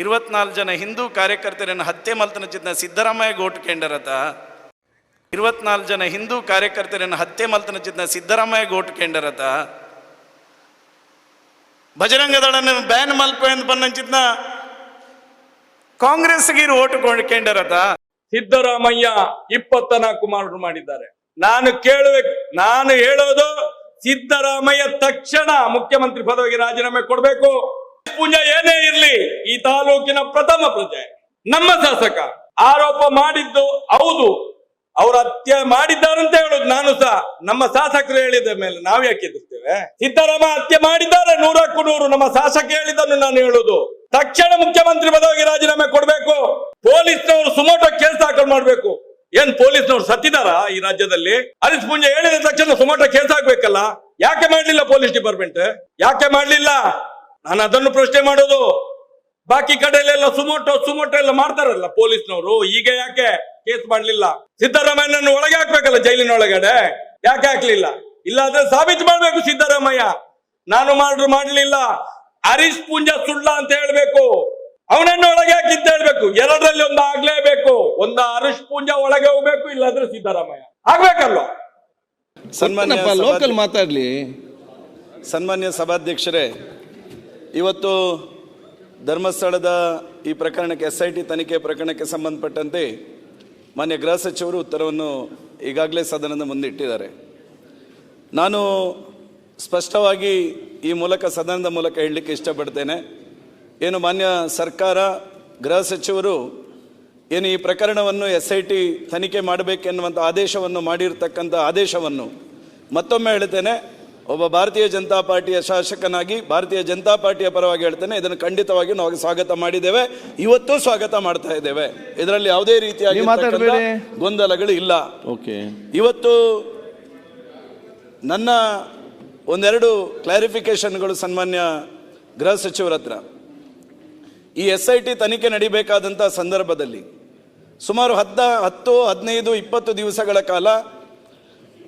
ಇರುವತ್ನಾಲ್ಕು ಜನ ಹಿಂದೂ ಕಾರ್ಯಕರ್ತರನ್ನು ಹತ್ಯೆ ಮಲ್ತನ ಚಿತ್ರ ಸಿದ್ದರಾಮಯ್ಯ ಗೋಟ್ಕೇಂಡರತ ಇರುವತ್ನಾಲ್ಕು ಜನ ಹಿಂದೂ ಕಾರ್ಯಕರ್ತರನ್ನು ಹತ್ಯೆ ಮಲ್ತನ ಚಿತ್ರ ಸಿದ್ದರಾಮಯ್ಯ ಗೋಟ್ಕೇಂಡರತ ಬಜರಂಗ ದಳನ ಬ್ಯಾನ್ ಎಂದು ಕಾಂಗ್ರೆಸ್ ಕಾಂಗ್ರೆಸ್ಗೆ ಓಟು ಕೊಂಡ್ಕೊಂಡರತ ಸಿದ್ದರಾಮಯ್ಯ ಇಪ್ಪತ್ತ ನಾಲ್ಕು ಮಾಡಿದ್ದಾರೆ. ನಾನು ಕೇಳಬೇಕು, ನಾನು ಹೇಳೋದು ಸಿದ್ದರಾಮಯ್ಯ ತಕ್ಷಣ ಮುಖ್ಯಮಂತ್ರಿ ಪದವಿಗೆ ರಾಜೀನಾಮೆ ಕೊಡಬೇಕು. ಪೂಜಾ ಏನೇ ಇರ್ಲಿ, ಈ ತಾಲೂಕಿನ ಪ್ರಥಮ ಪ್ರಜೆ. ನಮ್ಮ ಶಾಸಕ ಆರೋಪ ಮಾಡಿದ್ದು ಹೌದು. ಅವ್ರ ಹತ್ಯೆ ಮಾಡಿದ್ದಾರಂತ ಹೇಳುದು ನಾನು ಸಹ. ನಮ್ಮ ಶಾಸಕರು ಹೇಳಿದ ಮೇಲೆ ನಾವ್ ಯಾಕೆ ಎದುರ್ತೇವೆ ಸಿದ್ದರಾಮ ಹತ್ಯೆ ಮಾಡಿದ್ದಾರೆ, ನೂರಕ್ಕೂ ನೂರು. ನಮ್ಮ ಶಾಸಕ ಹೇಳಿದ್ದನ್ನು ನಾನು ಹೇಳುದು. ತಕ್ಷಣ ಮುಖ್ಯಮಂತ್ರಿ ಪದವಿಗೆ ರಾಜೀನಾಮೆ ಕೊಡಬೇಕು. ಪೊಲೀಸ್ನವರು ಸುಮೋಟೋ ಕೇಸ್ ದಾಖಲು ಮಾಡ್ಬೇಕು. ಏನ್ ಪೊಲೀಸ್ನವರು ಸತ್ತಿದಾರ ಈ ರಾಜ್ಯದಲ್ಲಿ? ಹರೀಶ್ ಪುಂಜ ಹೇಳಿದ ತಕ್ಷಣ ಸುಮೋಟೋ ಕೇಸ್ ಹಾಕ್ಬೇಕಲ್ಲ. ಯಾಕೆ ಮಾಡ್ಲಿಲ್ಲ ಪೊಲೀಸ್ ಡಿಪಾರ್ಟ್ಮೆಂಟ್? ಯಾಕೆ ಮಾಡ್ಲಿಲ್ಲ? ನಾನು ಅದನ್ನು ಪ್ರಶ್ನೆ ಮಾಡೋದು. ಬಾಕಿ ಕಡೆಯಲ್ಲೆಲ್ಲ ಸುಮೋಟೋ ಸುಮೋಟೋ ಎಲ್ಲ ಮಾಡ್ತಾರಲ್ಲ ಪೊಲೀಸ್ನವರು. ಈಗ ಯಾಕೆ ಕೇಸ್ ಮಾಡ್ಲಿಲ್ಲ? ಸಿದ್ದರಾಮಯ್ಯನನ್ನು ಒಳಗೆ ಹಾಕ್ಬೇಕಲ್ಲ ಜೈಲಿನ ಒಳಗಡೆ ಯಾಕೆ ಹಾಕ್ಲಿಲ್ಲ? ಇಲ್ಲಾದ್ರೆ ಸಾಬೀತು ಮಾಡ್ಬೇಕು ಸಿದ್ದರಾಮಯ್ಯ. ನಾನು ಮಾಡ್ರು ಮಾಡ್ಲಿಲ್ಲ. ಹರೀಶ್ ಪೂಂಜಾ ಸುಳ್ಳ ಅಂತ ಹೇಳ್ಬೇಕು. ಅವನನ್ನು ಒಳಗೆ ಹಾಕಿ ಅಂತ ಹೇಳ್ಬೇಕು. ಎರಡರಲ್ಲಿ ಒಂದು ಆಗ್ಲೇಬೇಕು. ಒಂದ ಹರೀಶ್ ಪೂಂಜ ಒಳಗೆ ಹೋಗ್ಬೇಕು ಇಲ್ಲಾಂದ್ರೆ ಸಿದ್ದರಾಮಯ್ಯ. ಆಗ್ಬೇಕಲ್ವಾ? ಸನ್ಮಾನ್ಯ ಲೋಕಲ್ ಮಾತಾಡ್ಲಿ. ಸನ್ಮಾನ್ಯ ಸಭಾಧ್ಯಕ್ಷರೇ ಇವತ್ತು ಧರ್ಮಸ್ಥಳದ ಈ ಪ್ರಕರಣಕ್ಕೆ ಎಸ್ ಐ ಟಿ ತನಿಖೆ ಪ್ರಕರಣಕ್ಕೆ ಸಂಬಂಧಪಟ್ಟಂತೆ ಮಾನ್ಯ ಗೃಹ ಸಚಿವರು ಉತ್ತರವನ್ನು ಈಗಾಗಲೇ ಸದನದ ಮುಂದೆ ಇಟ್ಟಿದ್ದಾರೆ. ನಾನು ಸ್ಪಷ್ಟವಾಗಿ ಈ ಮೂಲಕ, ಸದನದ ಮೂಲಕ ಹೇಳಲಿಕ್ಕೆ ಇಷ್ಟಪಡ್ತೇನೆ. ಏನು ಮಾನ್ಯ ಸರ್ಕಾರ, ಗೃಹ ಸಚಿವರು ಏನು ಈ ಪ್ರಕರಣವನ್ನು ಎಸ್ ಐ ಟಿ ತನಿಖೆ ಮಾಡಬೇಕೆನ್ನುವಂಥ ಆದೇಶವನ್ನು ಮಾಡಿರ್ತಕ್ಕಂಥ ಆದೇಶವನ್ನು ಮತ್ತೊಮ್ಮೆ ಹೇಳ್ತೇನೆ. ಒಬ್ಬ ಭಾರತೀಯ ಜನತಾ ಪಾರ್ಟಿಯ ಶಾಸಕನಾಗಿ ಭಾರತೀಯ ಜನತಾ ಪಾರ್ಟಿಯ ಪರವಾಗಿ ಹೇಳ್ತೇನೆ ಇದನ್ನು ಖಂಡಿತವಾಗಿ ನಾವು ಸ್ವಾಗತ ಮಾಡಿದ್ದೇವೆ. ಇವತ್ತು ಸ್ವಾಗತ ಮಾಡ್ತಾ ಇದ್ದೇವೆ. ಇದರಲ್ಲಿ ಯಾವುದೇ ರೀತಿಯಾಗಿ ಗೊಂದಲಗಳು ಇಲ್ಲ. ಓಕೆ. ಇವತ್ತು ನನ್ನ ಒಂದೆರಡು ಕ್ಲಾರಿಫಿಕೇಶನ್ಗಳು ಸನ್ಮಾನ್ಯ ಗೃಹ ಸಚಿವರ ಹತ್ರ. ಈ ಎಸ್ ಐ ಟಿ ತನಿಖೆ ನಡಿಬೇಕಾದಂಥ ಸಂದರ್ಭದಲ್ಲಿ ಸುಮಾರು ಹದ್ದ ಹತ್ತು ಹದಿನೈದು ಇಪ್ಪತ್ತು ದಿವಸಗಳ ಕಾಲ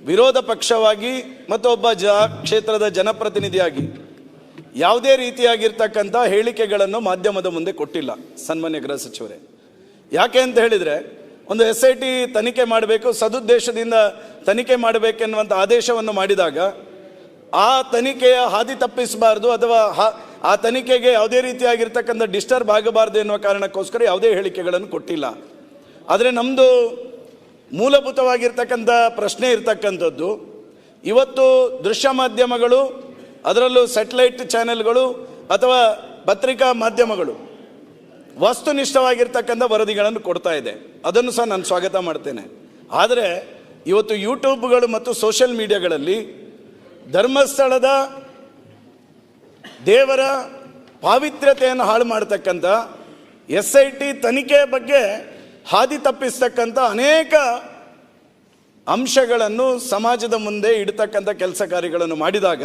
ವಿರೋಧ ಪಕ್ಷವಾಗಿ ಮತ್ತು ಒಬ್ಬ ಜ ಕ್ಷೇತ್ರದ ಜನಪ್ರತಿನಿಧಿಯಾಗಿ ಯಾವುದೇ ರೀತಿಯಾಗಿರ್ತಕ್ಕಂಥ ಹೇಳಿಕೆಗಳನ್ನು ಮಾಧ್ಯಮದ ಮುಂದೆ ಕೊಟ್ಟಿಲ್ಲ ಸನ್ಮಾನ್ಯ ಗೃಹ ಸಚಿವರೇ. ಯಾಕೆ ಅಂತ ಹೇಳಿದರೆ ಒಂದು ಎಸ್ ಐ ಟಿ ತನಿಖೆ ಮಾಡಬೇಕು, ಸದುದ್ದೇಶದಿಂದ ತನಿಖೆ ಮಾಡಬೇಕೆನ್ನುವಂಥ ಆದೇಶವನ್ನು ಮಾಡಿದಾಗ ಆ ತನಿಖೆಯ ಹಾದಿ ತಪ್ಪಿಸಬಾರ್ದು ಅಥವಾ ಆ ತನಿಖೆಗೆ ಯಾವುದೇ ರೀತಿಯಾಗಿರ್ತಕ್ಕಂಥ ಡಿಸ್ಟರ್ಬ್ ಆಗಬಾರ್ದು ಎನ್ನುವ ಕಾರಣಕ್ಕೋಸ್ಕರ ಯಾವುದೇ ಹೇಳಿಕೆಗಳನ್ನು ಕೊಟ್ಟಿಲ್ಲ. ಆದರೆ ನಮ್ಮದು ಮೂಲಭೂತವಾಗಿರ್ತಕ್ಕಂಥ ಪ್ರಶ್ನೆ ಇರತಕ್ಕಂಥದ್ದು. ಇವತ್ತು ದೃಶ್ಯ ಮಾಧ್ಯಮಗಳು, ಅದರಲ್ಲೂ ಸ್ಯಾಟಲೈಟ್ ಚಾನೆಲ್ಗಳು ಅಥವಾ ಪತ್ರಿಕಾ ಮಾಧ್ಯಮಗಳು ವಸ್ತುನಿಷ್ಠವಾಗಿರ್ತಕ್ಕಂಥ ವರದಿಗಳನ್ನು ಕೊಡ್ತಾ ಇದೆ. ಅದನ್ನು ಸಹ ನಾನು ಸ್ವಾಗತ ಮಾಡ್ತೇನೆ. ಆದರೆ ಇವತ್ತು ಯೂಟ್ಯೂಬ್ಗಳು ಮತ್ತು ಸೋಷಿಯಲ್ ಮೀಡಿಯಾಗಳಲ್ಲಿ ಧರ್ಮಸ್ಥಳದ ದೇವರ ಪಾವಿತ್ರ್ಯತೆಯನ್ನು ಹಾಳು ಮಾಡ್ತಕ್ಕಂಥ ಎಸ್ ಐ ಟಿ ತನಿಖೆಯ ಬಗ್ಗೆ ಹಾದಿ ತಪ್ಪಿಸ್ತಕ್ಕಂಥ ಅನೇಕ ಅಂಶಗಳನ್ನು ಸಮಾಜದ ಮುಂದೆ ಇಡ್ತಕ್ಕಂಥ ಕೆಲಸ ಕಾರ್ಯಗಳನ್ನು ಮಾಡಿದಾಗ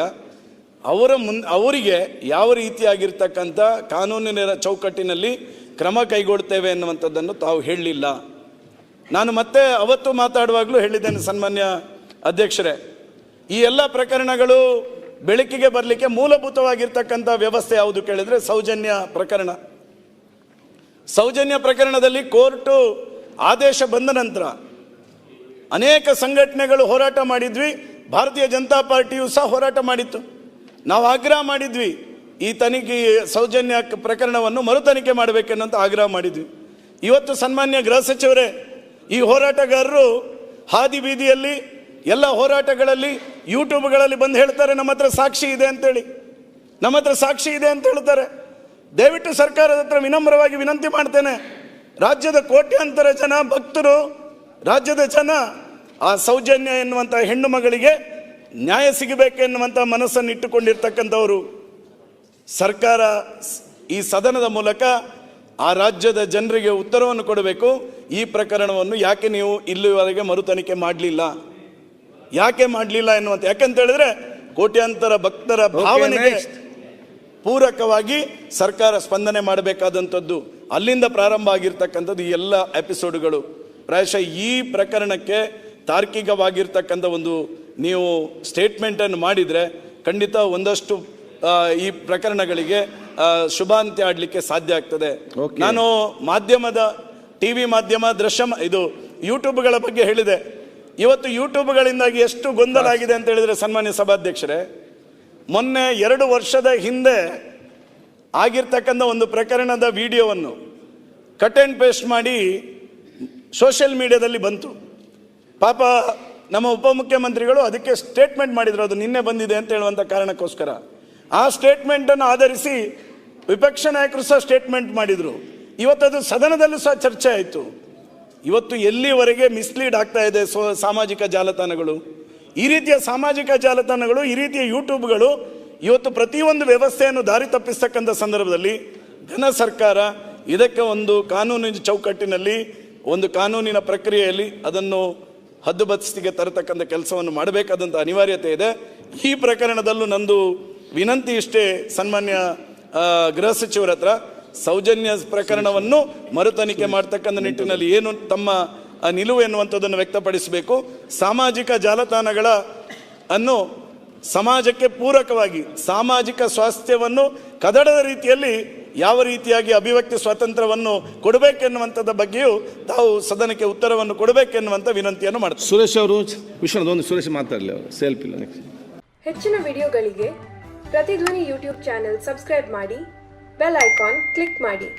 ಅವರ ಮುನ್, ಅವರಿಗೆ ಯಾವ ರೀತಿಯಾಗಿರ್ತಕ್ಕಂಥ ಕಾನೂನಿನ ಚೌಕಟ್ಟಿನಲ್ಲಿ ಕ್ರಮ ಕೈಗೊಳ್ತೇವೆ ಎನ್ನುವಂಥದ್ದನ್ನು ತಾವು ಹೇಳಲಿಲ್ಲ. ನಾನು ಮತ್ತೆ ಅವತ್ತು ಮಾತಾಡುವಾಗಲೂ ಹೇಳಿದ್ದೇನೆ ಸನ್ಮಾನ್ಯ ಅಧ್ಯಕ್ಷರೇ. ಈ ಎಲ್ಲ ಪ್ರಕರಣಗಳು ಬೆಳಕಿಗೆ ಬರಲಿಕ್ಕೆ ಮೂಲಭೂತವಾಗಿರ್ತಕ್ಕಂಥ ವ್ಯವಸ್ಥೆ ಯಾವುದು ಕೇಳಿದರೆ ಸೌಜನ್ಯ ಪ್ರಕರಣ. ಸೌಜನ್ಯ ಪ್ರಕರಣದಲ್ಲಿ ಕೋರ್ಟು ಆದೇಶ ಬಂದ ನಂತರ ಅನೇಕ ಸಂಘಟನೆಗಳು ಹೋರಾಟ ಮಾಡಿದ್ವಿ. ಭಾರತೀಯ ಜನತಾ ಪಾರ್ಟಿಯು ಸಹ ಹೋರಾಟ ಮಾಡಿತ್ತು. ನಾವು ಆಗ್ರಹ ಮಾಡಿದ್ವಿ, ಈ ತನಿಖೆ, ಸೌಜನ್ಯ ಪ್ರಕರಣವನ್ನು ಮರು ತನಿಖೆ ಮಾಡಬೇಕೆನ್ನುವಂತ ಆಗ್ರಹ ಮಾಡಿದ್ವಿ. ಇವತ್ತು ಸನ್ಮಾನ್ಯ ಗೃಹ ಸಚಿವರೇ, ಈ ಹೋರಾಟಗಾರರು ಹಾದಿ ಬೀದಿಯಲ್ಲಿ ಎಲ್ಲ ಹೋರಾಟಗಳಲ್ಲಿ ಯೂಟ್ಯೂಬ್ಗಳಲ್ಲಿ ಬಂದು ಹೇಳ್ತಾರೆ, ನಮ್ಮ ಹತ್ರ ಸಾಕ್ಷಿ ಇದೆ ಅಂತೇಳಿ. ನಮ್ಮ ಹತ್ರ ಸಾಕ್ಷಿ ಇದೆ ಅಂತ ಹೇಳ್ತಾರೆ. ದಯವಿಟ್ಟು ಸರ್ಕಾರದ ಹತ್ರ ವಿನಮ್ರವಾಗಿ ವಿನಂತಿ ಮಾಡ್ತೇನೆ. ರಾಜ್ಯದ ಕೋಟ್ಯಾಂತರ ಜನ ಭಕ್ತರು ರಾಜ್ಯದ ಜನ ಆ ಸೌಜನ್ಯ ಎನ್ನುವಂಥ ಹೆಣ್ಣು ಮಗಳಿಗೆ ನ್ಯಾಯ ಸಿಗಬೇಕೆನ್ನುವಂಥ ಮನಸ್ಸನ್ನು ಇಟ್ಟುಕೊಂಡಿರ್ತಕ್ಕಂಥವರು. ಸರ್ಕಾರ ಈ ಸದನದ ಮೂಲಕ ಆ ರಾಜ್ಯದ ಜನರಿಗೆ ಉತ್ತರವನ್ನು ಕೊಡಬೇಕು. ಈ ಪ್ರಕರಣವನ್ನು ಯಾಕೆ ನೀವು ಇಲ್ಲಿವರೆಗೆ ಮರುತನಿಕೆ ಮಾಡಲಿಲ್ಲ? ಯಾಕೆ ಮಾಡಲಿಲ್ಲ ಎನ್ನುವಂತ ಯಾಕಂತ ಹೇಳಿದ್ರೆ ಕೋಟ್ಯಾಂತರ ಭಕ್ತರ ಭಾವನೆಗೆ. ಪೂರಕವಾಗಿ ಸರ್ಕಾರ ಸ್ಪಂದನೆ ಮಾಡಬೇಕಾದಂಥದ್ದು ಅಲ್ಲಿಂದ ಪ್ರಾರಂಭ ಆಗಿರ್ತಕ್ಕಂಥದ್ದು ಈ ಎಲ್ಲ ಎಪಿಸೋಡ್ಗಳು ಪ್ರಾಯಶಃ ಈ ಪ್ರಕರಣಕ್ಕೆ ತಾರ್ಕಿಕವಾಗಿರ್ತಕ್ಕಂಥ ಒಂದು ನೀವು ಸ್ಟೇಟ್ಮೆಂಟನ್ನು ಮಾಡಿದರೆ ಖಂಡಿತ ಒಂದಷ್ಟು ಈ ಪ್ರಕರಣಗಳಿಗೆ ಶುಭಾಂತ್ಯ ಆಡಲಿಕ್ಕೆ ಸಾಧ್ಯ ಆಗ್ತದೆ. ನಾನು ಮಾಧ್ಯಮದ ಟಿ ವಿ ಮಾಧ್ಯಮ ದೃಶ್ಯ ಇದು ಯೂಟ್ಯೂಬ್ಗಳ ಬಗ್ಗೆ ಹೇಳಿದೆ. ಇವತ್ತು ಯೂಟ್ಯೂಬ್ಗಳಿಂದಾಗಿ ಎಷ್ಟು ಗೊಂದಲ ಆಗಿದೆ ಅಂತ ಹೇಳಿದ್ರೆ ಸನ್ಮಾನ್ಯ ಸಭಾಧ್ಯಕ್ಷರೇ ಮೊನ್ನೆ ಎರಡು ವರ್ಷದ ಹಿಂದೆ ಆಗಿರ್ತಕ್ಕಂಥ ಒಂದು ಪ್ರಕರಣದ ವಿಡಿಯೋವನ್ನು ಕಟ್ ಆ್ಯಂಡ್ ಪೇಸ್ಟ್ ಮಾಡಿ ಸೋಷಿಯಲ್ ಮೀಡಿಯಾದಲ್ಲಿ ಬಂತು. ಪಾಪ ನಮ್ಮ ಉಪಮುಖ್ಯಮಂತ್ರಿಗಳು ಅದಕ್ಕೆ ಸ್ಟೇಟ್ಮೆಂಟ್ ಮಾಡಿದರು, ಅದು ನಿನ್ನೆ ಬಂದಿದೆ ಅಂತ ಹೇಳುವಂಥ ಕಾರಣಕ್ಕೋಸ್ಕರ. ಆ ಸ್ಟೇಟ್ಮೆಂಟನ್ನು ಆಧರಿಸಿ ವಿಪಕ್ಷ ನಾಯಕರು ಸಹ ಸ್ಟೇಟ್ಮೆಂಟ್ ಮಾಡಿದರು. ಇವತ್ತದು ಸದನದಲ್ಲೂ ಸಹ ಚರ್ಚೆ ಆಯಿತು. ಇವತ್ತು ಎಲ್ಲಿವರೆಗೆ ಮಿಸ್ಲೀಡ್ ಆಗ್ತಾ ಇದೆ ಸಾಮಾಜಿಕ ಜಾಲತಾಣಗಳು? ಈ ರೀತಿಯ ಸಾಮಾಜಿಕ ಜಾಲತಾಣಗಳು, ಈ ರೀತಿಯ ಯೂಟ್ಯೂಬ್ಗಳು ಇವತ್ತು ಪ್ರತಿಯೊಂದು ವ್ಯವಸ್ಥೆಯನ್ನು ದಾರಿ ತಪ್ಪಿಸ್ತಕ್ಕಂಥ ಸಂದರ್ಭದಲ್ಲಿ ಘನ ಸರ್ಕಾರ ಇದಕ್ಕೆ ಒಂದು ಕಾನೂನಿನ ಚೌಕಟ್ಟಿನಲ್ಲಿ, ಒಂದು ಕಾನೂನಿನ ಪ್ರಕ್ರಿಯೆಯಲ್ಲಿ ಅದನ್ನು ಹದ್ದುಬತ್ತಿಗೆ ತರತಕ್ಕಂಥ ಕೆಲಸವನ್ನು ಮಾಡಬೇಕಾದಂಥ ಅನಿವಾರ್ಯತೆ ಇದೆ. ಈ ಪ್ರಕರಣದಲ್ಲೂ ನಂದು ವಿನಂತಿ ಇಷ್ಟೇ ಸನ್ಮಾನ್ಯ ಗೃಹ ಸಚಿವರ ಹತ್ರ. ಸೌಜನ್ಯ ಪ್ರಕರಣವನ್ನು ಮರುತನಿಖೆ ಮಾಡ್ತಕ್ಕಂಥ ನಿಟ್ಟಿನಲ್ಲಿ ಏನು ತಮ್ಮ ಆ, ನಿಲುವು ಎನ್ನುವಂಥದ್ದನ್ನು ವ್ಯಕ್ತಪಡಿಸಬೇಕು. ಸಾಮಾಜಿಕ ಜಾಲತಾಣಗಳ ಅನ್ನು ಸಮಾಜಕ್ಕೆ ಪೂರಕವಾಗಿ ಸಾಮಾಜಿಕ ಸ್ವಾಸ್ಥ್ಯವನ್ನು ಕದಡದ ರೀತಿಯಲ್ಲಿ ಯಾವ ರೀತಿಯಾಗಿ ಅಭಿವ್ಯಕ್ತಿ ಸ್ವಾತಂತ್ರ್ಯವನ್ನು ಕೊಡಬೇಕೆನ್ನುವಂಥದ್ದ ಬಗ್ಗೆಯೂ ತಾವು ಸದನಕ್ಕೆ ಉತ್ತರವನ್ನು ಕೊಡಬೇಕೆನ್ನುವಂಥ ವಿನಂತಿಯನ್ನು ಮಾಡ್ತಾರೆ ಸುರೇಶ್ ಅವರು ವಿಶ್ವನಾಥ್ ಸುರೇಶ್ ಮಾತಾಡಲಿ ಅವರು ಸೆಲ್ಫ್ ಇಲ್ಲ ಹೆಚ್ಚಿನ ವಿಡಿಯೋಗಳಿಗೆ ಪ್ರತಿಧ್ವನಿ ಯೂಟ್ಯೂಬ್ ಚಾನೆಲ್ ಸಬ್ಸ್ಕ್ರೈಬ್ ಮಾಡಿ ಬೆಲ್ ಐಕಾನ್ ಕ್ಲಿಕ್ ಮಾಡಿ.